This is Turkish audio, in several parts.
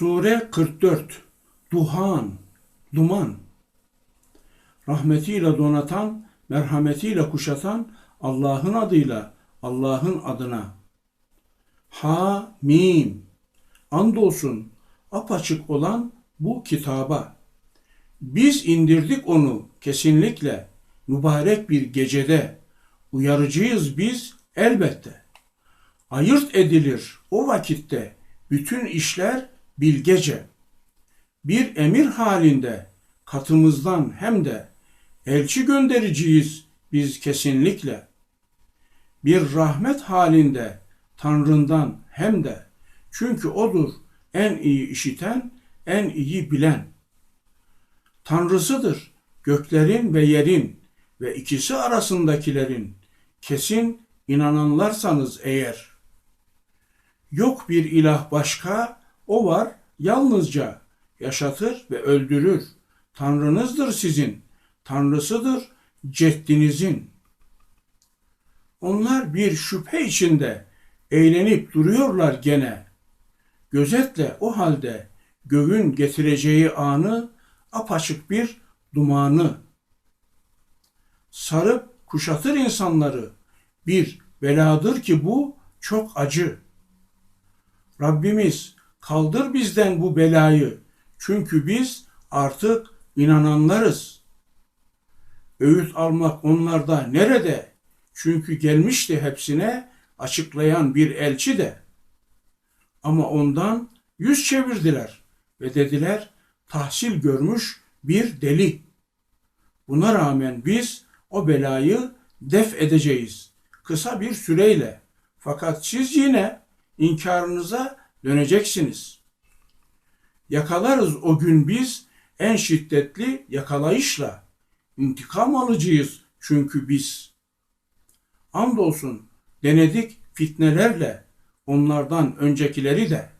Sure 44 Duhan, duman. Rahmetiyle donatan, merhametiyle kuşatan Allah'ın adıyla, Allah'ın adına. Ha, mim. Andolsun apaçık olan bu kitaba. Biz indirdik onu kesinlikle mübarek bir gecede. Uyarıcıyız biz elbette. Ayırt edilir o vakitte bütün işler bilgece. Bir emir halinde katımızdan hem de elçi göndericiyiz biz kesinlikle. Bir rahmet halinde Tanrından hem de çünkü odur en iyi işiten, en iyi bilen. Tanrısıdır göklerin ve yerin ve ikisi arasındakilerin kesin inananlarsanız eğer. Yok bir ilah başka, o var yalnızca yaşatır ve öldürür. Tanrınızdır sizin, tanrısıdır ceddinizin. Onlar bir şüphe içinde eğlenip duruyorlar gene. Gözetle o halde göğün getireceği anı apaçık bir dumanı. Sarıp kuşatır insanları. Bir beladır ki bu çok acı. Rabbimiz kaldır bizden bu belayı. Çünkü biz artık inananlarız. Öğüt almak onlarda nerede? Çünkü gelmişti hepsine açıklayan bir elçi de. Ama ondan yüz çevirdiler ve dediler tahsil görmüş bir deli. Buna rağmen biz o belayı def edeceğiz kısa bir süreyle. Fakat siz yine inkarınıza döneceksiniz. Yakalarız o gün biz en şiddetli yakalayışla. İntikam alıcıyız çünkü biz. Andolsun denedik fitnelerle onlardan öncekileri de.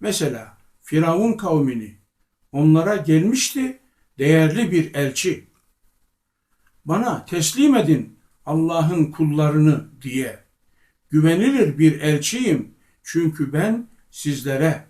Mesela Firavun kavmini onlara gelmişti değerli bir elçi. Bana teslim edin Allah'ın kullarını diye. Güvenilir bir elçiyim çünkü ben sizlere